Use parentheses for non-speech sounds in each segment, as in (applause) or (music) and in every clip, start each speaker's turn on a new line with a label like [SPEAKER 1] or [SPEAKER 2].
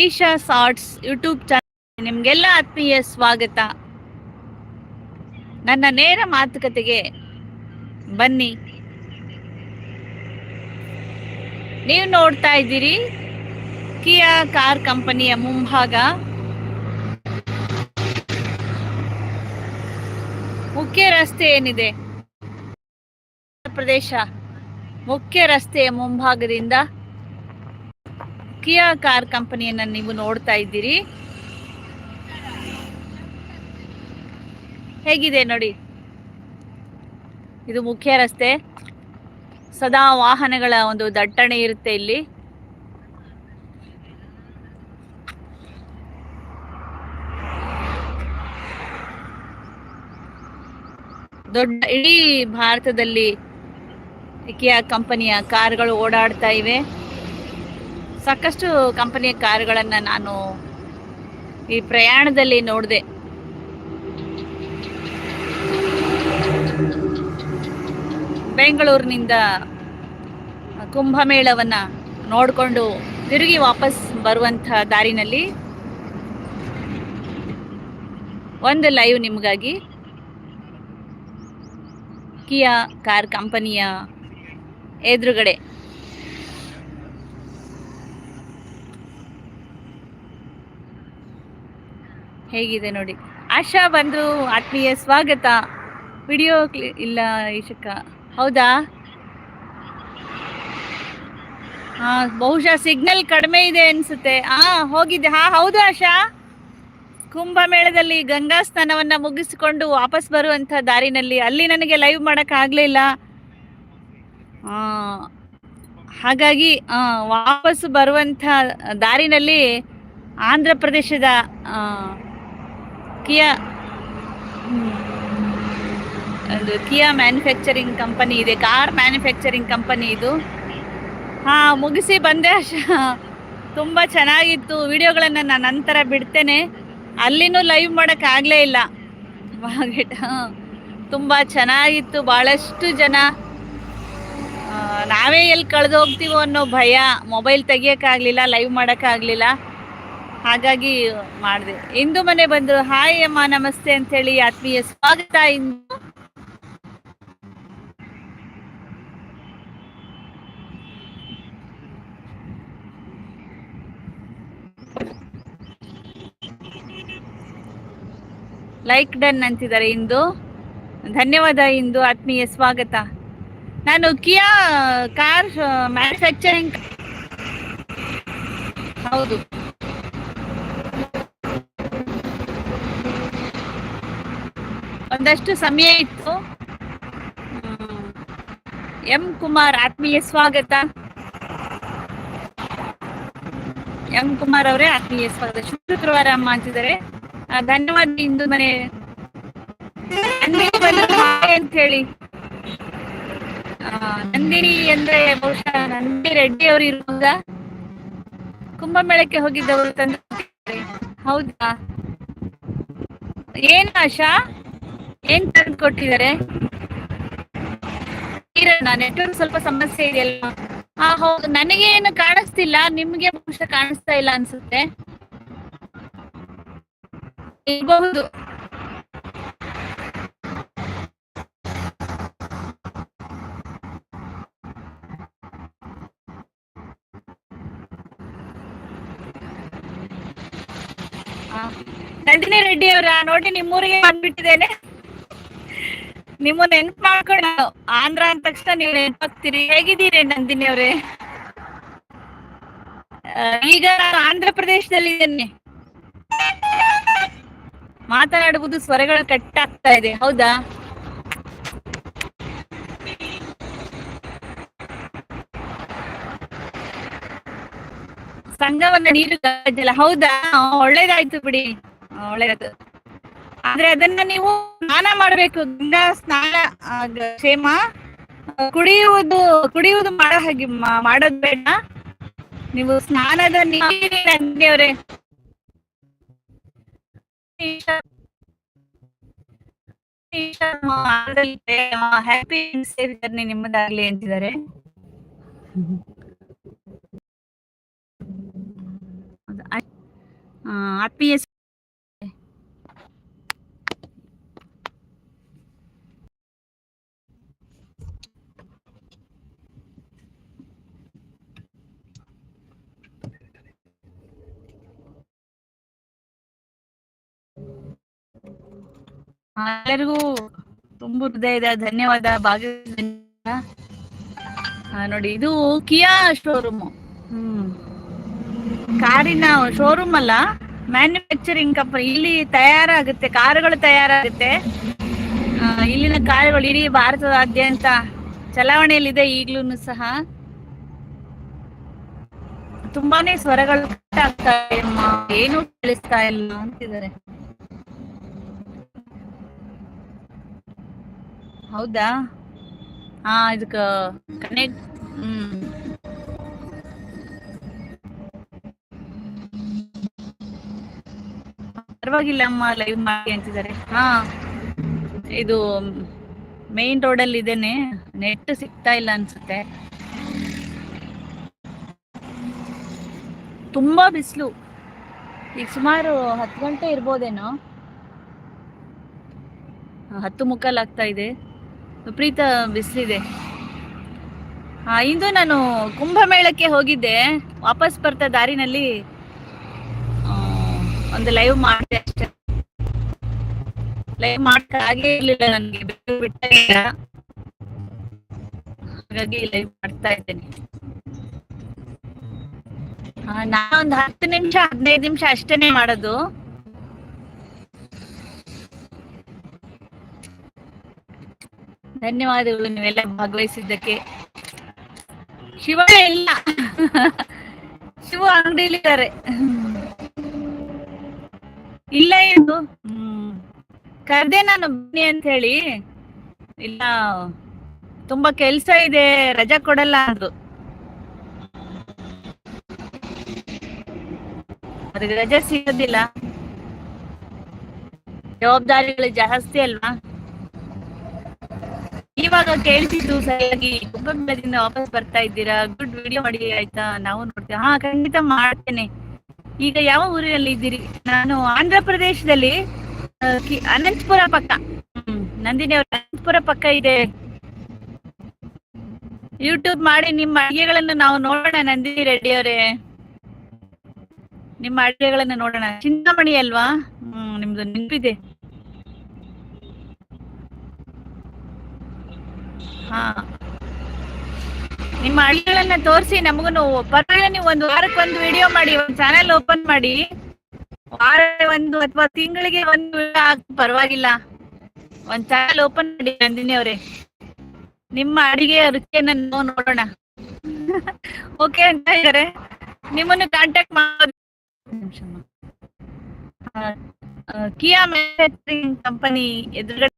[SPEAKER 1] Asia sorts YouTube channel ನಿಮ್ಗೆಲ್ಲ ಆತ್ಮೀಯ ಸ್ವಾಗತ. ನನ್ನ ನೇರ ಮಾತುಕತೆಗೆ ಬನ್ನಿ. ನೀವು ನೋಡ್ತಾ ಇದ್ದೀರಿ ಕಿಯಾ ಕಾರ್ ಕಂಪನಿಯ ಮುಂಭಾಗ. ಮುಖ್ಯ ರಸ್ತೆ ಏನಿದೆ? ಪ್ರದೇಶ ಮುಖ್ಯ ರಸ್ತೆಯ ಮುಂಭಾಗದಿಂದ ಕಿಯಾ ಕಾರ್ ಕಂಪನಿಯನ್ನ ನೀವು ನೋಡ್ತಾ ಇದ್ದೀರಿ. ಹೇಗಿದೆ ನೋಡಿ? ಇದು ಮುಖ್ಯ ರಸ್ತೆ. ಸದಾ ವಾಹನಗಳ ಒಂದು ದಟ್ಟಣೆ ಇರುತ್ತೆ ಇಲ್ಲಿ. ದೊಡ್ಡ ಇಡೀ ಭಾರತದಲ್ಲಿ ಕಿಯಾ ಕಂಪನಿಯ ಕಾರ್ಗಳು ಓಡಾಡ್ತಾ ಇವೆ. ಸಾಕಷ್ಟು ಕಂಪನಿಯ ಕಾರುಗಳನ್ನು ನಾನು ಈ ಪ್ರಯಾಣದಲ್ಲಿ ನೋಡಿದೆ. ಬೆಂಗಳೂರಿನಿಂದ ಕುಂಭಮೇಳವನ್ನ ನೋಡಿಕೊಂಡು ತಿರುಗಿ ವಾಪಸ್ ಬರುವಂಥ ದಾರಿನಲ್ಲಿ ಒಂದು ಲೈವ್ ನಿಮಗಾಗಿ ಕಿಯಾ ಕಾರ್ ಕಂಪನಿಯ ಎದುರುಗಡೆ ಹೇಗಿದೆ ನೋಡಿ. ಆಶಾ ಬಂದ್ರು ಆತ್ಮೀಯ ಸ್ವಾಗತ. ವಿಡಿಯೋ ಇಲ್ಲ ಈಶಕ್ಕ ಹೌದಾ? ಹಾ ಬಹುಶಃ ಸಿಗ್ನಲ್ ಕಡಿಮೆ ಇದೆ ಅನ್ಸುತ್ತೆ. ಹಾ ಹೋಗಿದ್ದೆ ಹಾ ಹೌದು ಆಶಾ. ಕುಂಭಮೇಳದಲ್ಲಿ ಗಂಗಾ ಸ್ನಾನವನ್ನ ಮುಗಿಸಿಕೊಂಡು ವಾಪಸ್ ಬರುವಂತ ದಾರಿನಲ್ಲಿ. ಅಲ್ಲಿ ನನಗೆ ಲೈವ್ ಮಾಡಕ್ ಆಗ್ಲಿಲ್ಲ. ಆ, ಹಾಗಾಗಿ ವಾಪಸ್ ಬರುವಂತ ದಾರಿನಲ್ಲಿ ಆಂಧ್ರ ಪ್ರದೇಶದ ಕಿಯಾ ಅದು ಕಿಯಾ ಮ್ಯಾನುಫ್ಯಾಕ್ಚರಿಂಗ್ ಕಂಪನಿ ಇದೆ ಕಾರ್ ಮ್ಯಾನುಫ್ಯಾಕ್ಚರಿಂಗ್ ಕಂಪನಿ ಇದು. ಹಾಂ, ಮುಗಿಸಿ ಬಂದೆ ತುಂಬ ಚೆನ್ನಾಗಿತ್ತು. ವಿಡಿಯೋಗಳನ್ನು ನಾನು ನಂತರ ಬಿಡ್ತೇನೆ. ಅಲ್ಲಿನೂ ಲೈವ್ ಮಾಡೋಕ್ಕಾಗಲೇ ಇಲ್ಲ. ತುಂಬ ಚೆನ್ನಾಗಿತ್ತು. ಭಾಳಷ್ಟು ಜನ ನಾವೇ ಎಲ್ಲಿ ಕಳೆದೋಗ್ತೀವೋ ಅನ್ನೋ ಭಯ. ಮೊಬೈಲ್ ತೆಗಿಯೋಕ್ಕಾಗಲಿಲ್ಲ ಲೈವ್ ಮಾಡೋಕ್ಕಾಗಲಿಲ್ಲ ಹಾಗಾಗಿ ಮಾಡಿದೆ. ಇಂದು ಮನೆ ಬಂದರು ಹಾಯ್ ಅಮ್ಮ, ನಮಸ್ತೆ ಅಂತ ಹೇಳಿ ಆತ್ಮೀಯ ಸ್ವಾಗತ ಇಂದು. ಲೈಕ್ ಡನ್ ಅಂತಿದ್ದಾರೆ ಇಂದು. ಧನ್ಯವಾದ ಇಂದು ಆತ್ಮೀಯ ಸ್ವಾಗತ. ನಾನು ಕಿಯಾ ಕಾರ್ ಮ್ಯಾನುಫ್ಯಾಕ್ಚರಿಂಗ್ ಹೌದು. ಒಂದಷ್ಟು ಸಮಯ ಇತ್ತು. ಎಂ ಕುಮಾರ್ ಆತ್ಮೀಯ ಸ್ವಾಗತ. ಎಂ ಕುಮಾರ್ ಅವರೇ ಆತ್ಮೀಯ ಸ್ವಾಗತ. ಶುಕ್ರವಾರ ಅಮ್ಮ ಅಂತಿದ್ದಾರೆ. ಧನ್ಯವಾದ ಇಂದು ಮನೆ. ಅಂತ ಹೇಳಿ. ನಂದಿನಿ ಅಂದ್ರೆ ಬಹುಶಃ ನಂದಿ ರೆಡ್ಡಿ ಅವರು ಇರುವಾಗ ಕುಂಭಮೇಳಕ್ಕೆ ಹೋಗಿದ್ದವರು ತಂದು ಹೌದಾ? ಏನ್ ಆಶಾ? ಏನ್ ತಂದು ಕೊಟ್ಟಿದ್ದಾರೆ? ನೆಟ್ವರ್ಕ್ ಸ್ವಲ್ಪ ಸಮಸ್ಯೆ ಇದೆಯಲ್ಲ? ಹಾ ಹೌದು, ನನಗೆ ಏನು ಕಾಣಿಸ್ತಿಲ್ಲ, ನಿಮ್ಗೆ ಬಹುಶಃ ಕಾಣಿಸ್ತಾ ಇಲ್ಲ ಅನ್ಸುತ್ತೆ. ಇರಬಹುದು ನಂದಿನಿ ರೆಡ್ಡಿ ಅವರ? ನೋಡಿ, ನಿಮ್ಮೂರಿಗೆ ಬಂದ್ಬಿಟ್ಟಿದ್ದೇನೆ. ನಿಮ್ಮ ನೆನ್ಪ್ ಮಾಡ್ಕೊಂಡು ಆಂಧ್ರ ಅಂದ ತಕ್ಷಣ ನೀವು ನೆನ್ಪಾಗ್ತೀರಿ. ಹೇಗಿದ್ದೀರಿ ನಂದಿನಿ ಅವ್ರೆ? ಈಗ ನಾನು ಆಂಧ್ರ ಪ್ರದೇಶದಲ್ಲಿ ಇದ್ದೇನೆ. ಮಾತನಾಡುವುದು ಸ್ವರಗಳು ಕಟ್ ಆಗ್ತಾ ಇದೆ. ಹೌದಾ? ಸಂಘವನ್ನ ನೀರು ಹೌದಾ? ಒಳ್ಳೇದಾಯ್ತು ಬಿಡಿ. ಒಳ್ಳೇದಾಯ್ತು. ಆದ್ರೆ ಅದನ್ನ ನೀವು ಸ್ನಾನ ಮಾಡ್ಬೇಕು. ಗಂಗಾ ಸ್ನಾನ ಕ್ಷೇಮ ಕುಡಿಯುವುದು ಕುಡಿಯುವುದು ಮಾಡೋ ಹಾಗೆ ಮಾಡೋದ್ ಬೇಡ. ನೀವು ಸ್ನಾನದ ನೀರಿನವ್ರೆ ಹ್ಯಾಪಿ ಸೇಫ್ ಜರ್ನಿ ನಿಮ್ಮದಾಗ್ಲಿ ಅಂತಿದ್ದಾರೆ. (laughs) ಆತ್ಮೀಯ ಎಲ್ಲರಿಗೂ ತುಂಬಾ ಹೃದಯದ ಧನ್ಯವಾದ ಭಾಗ್ಯ ನೋಡಿ, ಇದು ಕಿಯಾ ಶೋರೂಮ್ ಹ್ಮ್. ಕಾರಿನ ಶೋರೂಮ್ ಅಲ್ಲ ಮ್ಯಾನುಫ್ಯಾಕ್ಚರಿಂಗ್ ಕಂಪನಿ ಇಲ್ಲಿ ತಯಾರಾಗುತ್ತೆ, ಕಾರುಗಳು ತಯಾರಾಗುತ್ತೆ. ಇಲ್ಲಿನ ಕಾರುಗಳು ಇಡೀ ಭಾರತದಾದ್ಯಂತ ಚಲಾವಣೆಯಲ್ಲಿದೆ ಈಗ್ಲೂ ಸಹ. ತುಂಬಾನೇ ಸ್ವರಗಳು. ಏನೂ ಕೇಳಿಸ್ತಾ ಇಲ್ಲ ಅಂತಿದ್ದಾರೆ. ಹೌದಾ? ಹಾ, ಇದಕ್ಕ ಕನೆಕ್ಟ್ ಹ್ಮ್. ಪರವಾಗಿಲ್ಲ ಅಮ್ಮ ಲೈವ್ ಮಾಡಿ ಅಂತಿದ್ದಾರೆ. ಹಾ, ಇದು ಮೇನ್ ಅಲ್ಲಿ ಇದೇನೆ ನೆಟ್ ಸಿಗ್ತಾ ಇಲ್ಲ ಅನ್ಸುತ್ತೆ. ತುಂಬಾ ಬಿಸಿಲು. ಈಗ ಸುಮಾರು ಹತ್ತು ಗಂಟೆ ಇರ್ಬೋದೇನೋ? ಹತ್ತು ಮುಕ್ಕಾಲ್ ಆಗ್ತಾ ಇದೆ. ವಿಪರೀತ ಬಿಸಿಲಿದೆ. ಇಂದು ನಾನು ಕುಂಭಮೇಳಕ್ಕೆ ಹೋಗಿದ್ದೆ. ವಾಪಸ್ ಬರ್ತಾ ದಾರಿನಲ್ಲಿ ಒಂದು ಲೈವ್ ಮಾಡಿದೆ ಅಷ್ಟೇ. ಲೈವ್ ಮಾಡಕ್ ಆಗೇ ಇರ್ಲಿಲ್ಲ ನನಗೆ ಹಾಗಾಗಿ ಲೈವ್ ಮಾಡ್ತಾ ಇದ್ದೇನೆ. ನಾನೊಂದು ಹತ್ತು ನಿಮಿಷ, ಹದಿನೈದು ನಿಮಿಷ ಅಷ್ಟೇನೆ ಮಾಡೋದು. ಧನ್ಯವಾದಗಳು ನೀವೆಲ್ಲ ಭಾಗವಹಿಸಿದ್ದಕ್ಕೆ. ಶಿವ ಇಲ್ಲ. ಶಿವ ಅಂಗಡಿಲಿದ್ದಾರೆ ಇಲ್ಲ ಏನು. ಹ್ಮ್. ಕರ್ದೆ ನಾನು ಬನ್ನಿ ಅಂತ ಹೇಳಿ ಇಲ್ಲ, ತುಂಬಾ ಕೆಲ್ಸ ಇದೆ, ರಜಾ ಕೊಡಲ್ಲ ಅಂದ್ರು. ಅದಕ್ಕೆ ರಜಾ ಸಿಗೋದಿಲ್ಲ. ಜವಾಬ್ದಾರಿಗಳು ಜಾಸ್ತಿ ಅಲ್ವಾ? ಇವಾಗ ಕೇಳ್ತಿದ್ದು ಸರಿಯಾಗಿ ಕುಂಭಮೇಳದಿಂದ ವಾಪಸ್ ಬರ್ತಾ ಇದ್ದೀರಾ? ಗುಡ್ ವಿಡಿಯೋ ಮಾಡಿ, ಆಯ್ತಾ? ನಾವು ನೋಡ್ತೀವಿ. ಹಾ, ಖಂಡಿತ ಮಾಡ್ತೇನೆ. ಈಗ ಯಾವ ಊರಿನಲ್ಲಿ ಇದ್ದೀರಿ? ನಾನು ಆಂಧ್ರ ಪ್ರದೇಶದಲ್ಲಿ ಅನಂತಪುರ ಪಕ್ಕ. ನಂದಿನಿ ಅವ್ರ, ಅನಂತಪುರ ಪಕ್ಕ ಇದೆ. ಯೂಟ್ಯೂಬ್ ಮಾಡಿ ನಿಮ್ಮ ಅಡಿಗೆಗಳನ್ನು ನಾವು ನೋಡೋಣ, ನಂದಿನಿ ರೆಡ್ಡಿ ಅವರೇ. ನಿಮ್ಮ ಅಡಿಗೆಗಳನ್ನ ನೋಡೋಣ. ಚಿಂತಾಮಣಿ ಅಲ್ವಾ? ಹ್ಮ್, ನಿಮ್ದು ನೆನಪಿದೆ. ಹಾ. ನಿಮ್ಮ ಹಳ್ಳಿಗಳನ್ನ ತೋರಿಸಿ ನಮಗೂ ಪರವಾಗಿಲ್ಲ ನೀವು ಒಂದು ವಾರಕ್ಕೆ ಒಂದು ವಿಡಿಯೋ ಮಾಡಿ ಒಂದು ಚಾನೆಲ್ ಓಪನ್ ಮಾಡಿ. ವಾರ ಒಂದು ಅಥವಾ ತಿಂಗಳಿಗೆ ಒಂದು ಪರವಾಗಿಲ್ಲ. ಒಂದ್ ಚಾನೆಲ್ ಓಪನ್ ಮಾಡಿ ನಂದಿನಿ ಅವರೇ. ನಿಮ್ಮ ಅಡಿಗೆ ರುಚಿಯನ್ನ ನಾವು ನೋಡೋಣ. ಓಕೆ ಅಂತ ಇದ್ದಾರೆ ನಿಮ್ಮನ್ನು ಕಾಂಟ್ಯಾಕ್ಟ್ ಮಾಡೋದು ಆ, ಕಿಯಾ ಮ್ಯಾನುಫ್ಯಾಕ್ಚರಿಂಗ್ ಕಂಪನಿ ಎದುರುಗಡೆ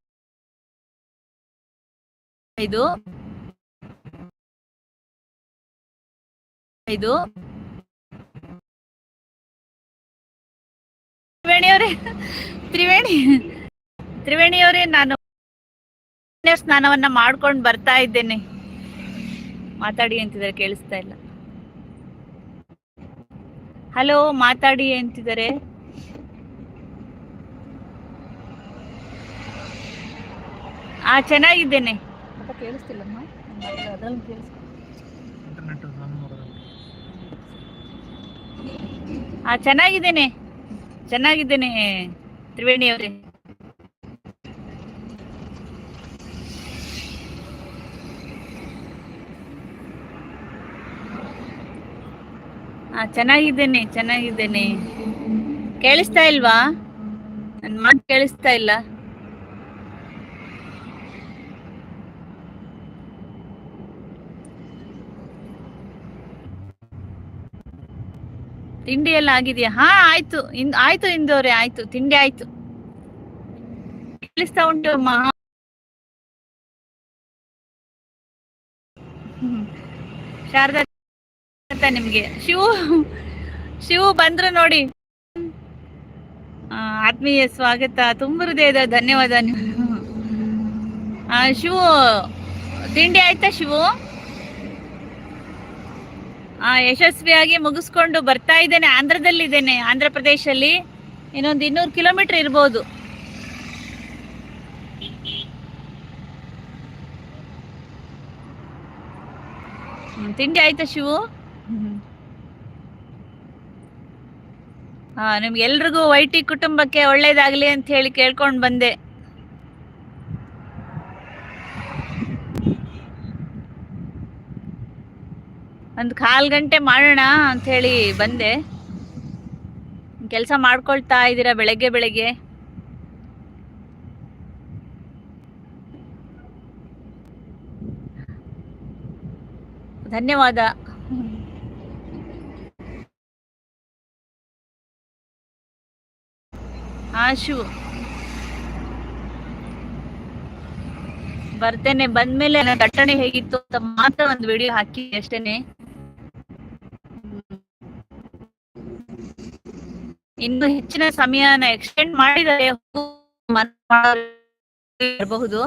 [SPEAKER 1] ಇದು ಇದು ತ್ರಿವೇಣಿ ಅವರೇ ತ್ರಿವೇಣಿ ತ್ರಿವೇಣಿ ಅವರೇ ನಾನು ಸ್ನಾನವನ್ನ ಮಾಡ್ಕೊಂಡು ಬರ್ತಾ ಇದ್ದೇನೆ. ಮಾತಾಡಿ ಅಂತಿದ್ದಾರೆ, ಕೇಳಿಸ್ತಾ ಇಲ್ಲ. ಹಲೋ, ಮಾತಾಡಿ ಅಂತಿದ್ದಾರೆ. ಆ, ಚೆನ್ನಾಗಿದ್ದೇನೆ. ಮತ್ತೆ ಕೇಳಿಸ್ತಿಲ್ಲಮ್ಮ ಅದ್ರಲ್ಲಿ
[SPEAKER 2] ನಮ್ಮೂರಲ್ಲಿ
[SPEAKER 1] ಆ ಚೆನ್ನಾಗಿದ್ದೇನೆ. ಚೆನ್ನಾಗಿದ್ದೇನೆ ತ್ರಿವೇಣಿ ಅವರೇ. ಹಾ ಚೆನ್ನಾಗಿದ್ದೇನೆ ಚೆನ್ನಾಗಿದ್ದೇನೆ. ಕೇಳಿಸ್ತಾ ಇಲ್ವಾ? ನನ್ ಮಾತು ಕೇಳಿಸ್ತಾ ಇಲ್ಲ. ತಿಂಡಿ ಎಲ್ಲ ಆಗಿದೆಯಾ? ಹಾ, ಆಯ್ತು. ಇನ್, ಆಯ್ತು ಇಂದೋರೆ, ಆಯ್ತು. ತಿಂಡಿ ಆಯ್ತು. ಕೇಳಿಸ್ತಾ ಉಂಟು ಮಹಾ. ಶಾರದಾ ನಿಮ್ಗೆ. ಶಿವು ಶಿವು ಬಂದ್ರು ನೋಡಿ. ಆತ್ಮೀಯ ಸ್ವಾಗತ. ತುಂಬ ಹೃದಯದ ಧನ್ಯವಾದ ಶಿವು, ತಿಂಡಿ ಆಯ್ತಾ ಶಿವು? ಯಶಸ್ವಿಯಾಗಿ ಮುಗಿಸ್ಕೊಂಡು ಬರ್ತಾ ಇದ್ದೇನೆ, ಆಂಧ್ರದಲ್ಲಿದ್ದೇನೆ ಆಂಧ್ರ ಪ್ರದೇಶಲ್ಲಿ ಇನ್ನೊಂದು ಇನ್ನೂರು ಕಿಲೋಮೀಟರ್ ಇರ್ಬೋದು. ತಿಂಡಿ ಆಯ್ತಾ ಶಿವು? ಹಾ ನಿಮ್ಗೆಲ್ರಿಗೂ ವೈಟಿ ಕುಟುಂಬಕ್ಕೆ ಒಳ್ಳೇದಾಗ್ಲಿ ಅಂತ ಹೇಳಿ ಕೇಳ್ಕೊಂಡ್ ಬಂದೆ. ಒಂದು ಕಾಲ್ ಗಂಟೆ ಮಾಡೋಣ ಅಂತ ಹೇಳಿ ಬಂದೆ. ಕೆಲಸ ಮಾಡ್ಕೊಳ್ತಾ ಇದ್ದೀರಾ ಬೆಳಗ್ಗೆ ಬೆಳಗ್ಗೆ? ಧನ್ಯವಾದ. ಆಶು. ಬರ್ತೇನೆ. ಬಂದ್ಮೇಲೆ ನನ್ನ ದಟ್ಟಣೆ ಹೇಗಿತ್ತು ಅಂತ ಮಾತ್ರ ಒಂದು ವಿಡಿಯೋ ಹಾಕಿ ಅಷ್ಟೇನೆ. ಇನ್ನು ಹೆಚ್ಚಿನ ಸಮಯನ ಎಕ್ಸ್ಟೆಂಡ್ ಮಾಡಿದರೆ ಇರಬಹುದು.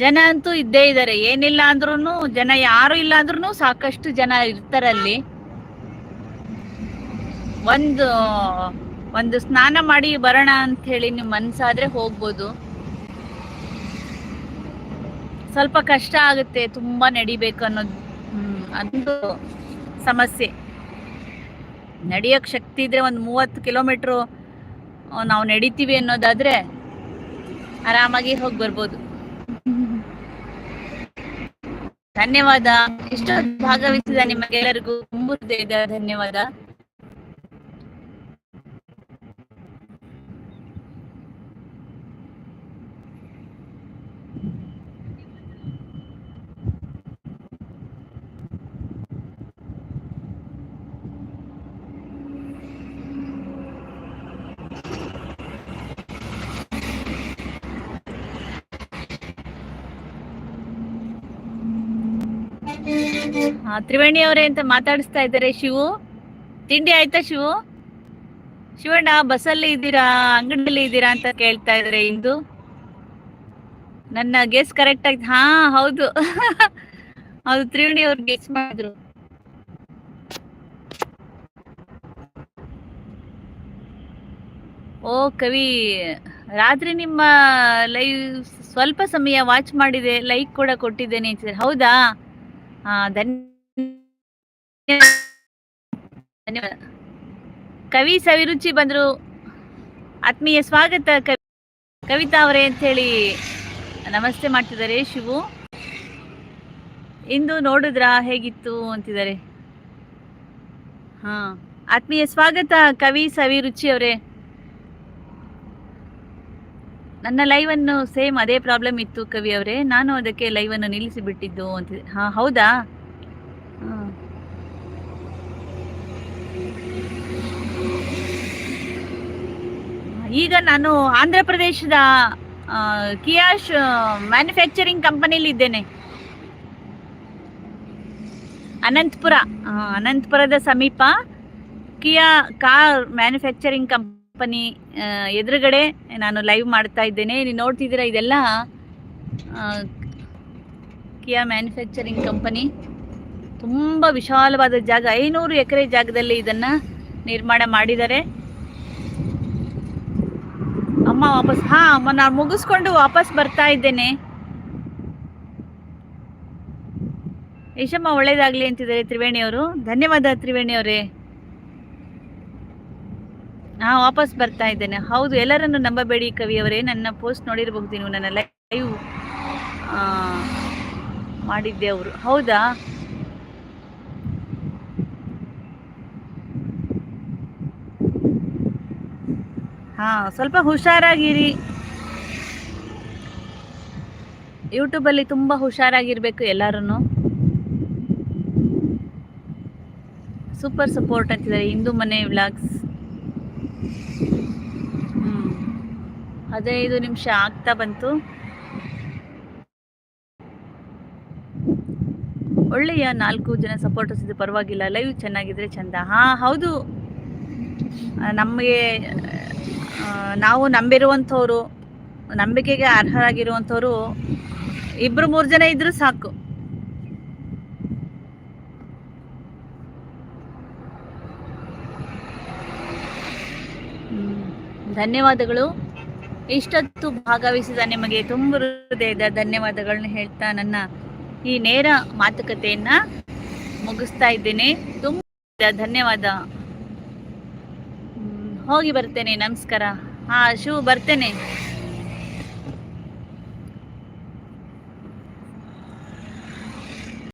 [SPEAKER 1] ಜನ ಅಂತೂ ಇದ್ದೇ ಇದ್ದಾರೆ. ಏನಿಲ್ಲ ಅಂದ್ರೂ ಜನ ಯಾರು ಇಲ್ಲ ಅಂದ್ರೂ ಸಾಕಷ್ಟು ಜನ ಇರ್ತಾರಲ್ಲಿ. ಒಂದು ಒಂದು ಸ್ನಾನ ಮಾಡಿ ಬರೋಣ ಅಂತ ಹೇಳಿ ನಿಮ್ ಮನ್ಸಾದ್ರೆ ಹೋಗ್ಬೋದು. ಸ್ವಲ್ಪ ಕಷ್ಟ ಆಗುತ್ತೆ, ತುಂಬಾ ನಡಿಬೇಕು ಅನ್ನೋದು, ಹ್ಮ್ ಅದು ಸಮಸ್ಯೆ. ನಡಿಯಕ್ ಶಕ್ತಿ ಇದ್ರೆ ಒಂದು ಮೂವತ್ತು ಕಿಲೋಮೀಟ್ರು ನಾವು ನಡಿತೀವಿ ಅನ್ನೋದಾದ್ರೆ ಆರಾಮಾಗಿ ಹೋಗಿ ಬರ್ಬೋದು. ಧನ್ಯವಾದ. ಇಷ್ಟೊಂದು ಭಾಗವಹಿಸಿದ ನಿಮಗೆಲ್ಲರಿಗೂ ತುಂಬ ಹೃದಯದ ಧನ್ಯವಾದ. ತ್ರಿವೇಣಿ ಅವರೇ ಅಂತ ಮಾತಾಡಿಸ್ತಾ ಇದ್ದಾರೆ ಶಿವು. ತಿಂಡಿ ಆಯ್ತಾ ಶಿವು? ಶಿವಣ್ಣ, ಬಸ್ಸಲ್ಲಿ ಇದ್ದೀರಾ, ಅಂಗಡಿಯಲ್ಲಿ ಇದ್ದೀರಾ ಅಂತ ಕೇಳ್ತಾ ಇದ್ದಾರೆ ಇಂದು. ನನ್ನ ಗೆಸ್ ಕರೆಕ್ಟ್ ಆಗಿ ಹಾ, ಹೌದು. (laughs) ಹೌದು, ತ್ರಿವೇಣಿ ಅವ್ರು ಗೆಸ್ ಮಾಡಿದ್ರು. ಓ, ಕವಿ, ರಾತ್ರಿ ನಿಮ್ಮ ಲೈವ್ ಸ್ವಲ್ಪ ಸಮಯ ವಾಚ್ ಮಾಡಿದೆ ಲೈಕ್ ಕೂಡ ಕೊಟ್ಟಿದ್ದೇನೆ ಹೌದಾ? ಧನ್ಯವಾದ. ಕವಿ ಸವಿರುಚಿ ಬಂದ್ರು. ಆತ್ಮೀಯ ಸ್ವಾಗತ ಕವಿ, ಕವಿತಾ ಅವರೇ ಅಂತ ಹೇಳಿ ನಮಸ್ತೆ ಮಾಡ್ತಿದ್ದಾರೆ ಶಿವು. ಇಂದು ನೋಡಿದ್ರಾ ಹೇಗಿತ್ತು ಅಂತಿದ್ದಾರೆ. ಹಾ, ಆತ್ಮೀಯ ಸ್ವಾಗತ ಕವಿ ಸವಿರುಚಿ ಅವರೇ. ನನ್ನ ಲೈವ್ ಅನ್ನು ಸೇಮ್ ಅದೇ ಪ್ರಾಬ್ಲಮ್ ಇತ್ತು ಕವಿ ಅವರೇ. ನಾನು ಅದಕ್ಕೆ ಲೈವ್ ಅನ್ನು ನಿಲ್ಲಿಸಿ ಬಿಟ್ಟಿದ್ದು ಅಂತ. ಹಾ, ಹೌದಾ. ಈಗ ನಾನು ಆಂಧ್ರ ಪ್ರದೇಶದ ಕಿಯಾಶ್ ಮ್ಯಾನುಫ್ಯಾಕ್ಚರಿಂಗ್ ಕಂಪನಿಲಿ ಇದ್ದೇನೆ. ಅನಂತಪುರ ಅನಂತಪುರದ ಸಮೀಪ ಕಿಯಾ ಕಾರ್ ಮ್ಯಾನುಫ್ಯಾಕ್ಚರಿಂಗ್ ಕಂಪನಿ ಎದುರುಗಡೆ ನಾನು ಲೈವ್ ಮಾಡ್ತಾ ಇದ್ದೇನೆ. ನೀವು ನೋಡ್ತಿದ್ದೀರಾ ಇದೆಲ್ಲ? ಕಿಯಾ ಮ್ಯಾನುಫ್ಯಾಕ್ಚರಿಂಗ್ ಕಂಪನಿ ತುಂಬ ವಿಶಾಲವಾದ ಜಾಗ. ಐನೂರು ಎಕರೆ ಜಾಗದಲ್ಲಿ ಇದನ್ನ ನಿರ್ಮಾಣ ಮಾಡಿದ್ದಾರೆ. ಅಮ್ಮ ವಾಪಸ್, ಹಾ, ಅಮ್ಮ, ನಾನು ಮುಗಿಸ್ಕೊಂಡು ವಾಪಸ್ ಬರ್ತಾ ಇದ್ದೇನೆ. ಯಶಮ್ಮ ಒಳ್ಳೇದಾಗಲಿ ಅಂತಿದ್ದಾರೆ ತ್ರಿವೇಣಿ ಅವರು ಧನ್ಯವಾದ ತ್ರಿವೇಣಿ ಅವರೇ ಹಾ ವಾಪಸ್ ಬರ್ತಾ ಇದ್ದೇನೆ. ಹೌದು, ಎಲ್ಲರನ್ನು ನಂಬಬೇಡಿ ಕವಿಯವರೇ ನನ್ನ ಪೋಸ್ಟ್ ನೋಡಿರಬಹುದು ನೀವು, ನನ್ನ ಲೈವ್ ಮಾಡಿದ್ದೆ ಅವರು. ಹೌದಾ? ಹಾ, ಸ್ವಲ್ಪ ಹುಷಾರಾಗಿರಿ. ಯೂಟ್ಯೂಬಲ್ಲಿ ತುಂಬ ಹುಷಾರಾಗಿರ್ಬೇಕು ಎಲ್ಲರೂ ಸೂಪರ್ ಸಪೋರ್ಟ್ ಅಂತಿದ್ದಾರೆ ಹಿಂದೂ ಮನೆ ವ್ಲಾಗ್ಸ್ ಹದಿನೈದು ನಿಮಿಷ ಆಗ್ತಾ ಬಂತು. ಒಳ್ಳೆಯ ನಾಲ್ಕು ಜನ ಸಪೋರ್ಟರ್ಸ್ ಇದು ಪರವಾಗಿಲ್ಲ ಲೈವ್ ಚೆನ್ನಾಗಿದ್ರೆ ಚಂದ. ಹಾ, ಹೌದು. ನಮಗೆ ನಾವು ನಂಬಿರುವಂಥವ್ರು, ನಂಬಿಕೆಗೆ ಅರ್ಹರಾಗಿರುವಂಥವ್ರು ಇಬ್ರು ಮೂರು ಜನ ಇದ್ರೂ ಸಾಕು. ಧನ್ಯವಾದಗಳು. ಇಷ್ಟೊತ್ತು ಭಾಗವಹಿಸಿದ ನಿಮಗೆ ತುಂಬ ಹೃದಯದ ಧನ್ಯವಾದಗಳನ್ನ ಹೇಳ್ತಾ ನನ್ನ ಈ ನೇರ ಮಾತುಕತೆಯನ್ನ ಮುಗಿಸ್ತಾ ಇದ್ದೇನೆ. ತುಂಬ ಧನ್ಯವಾದ. ಹೋಗಿ ಬರ್ತೇನೆ, ನಮಸ್ಕಾರ. ಹಾ, ಶು, ಬರ್ತೇನೆ.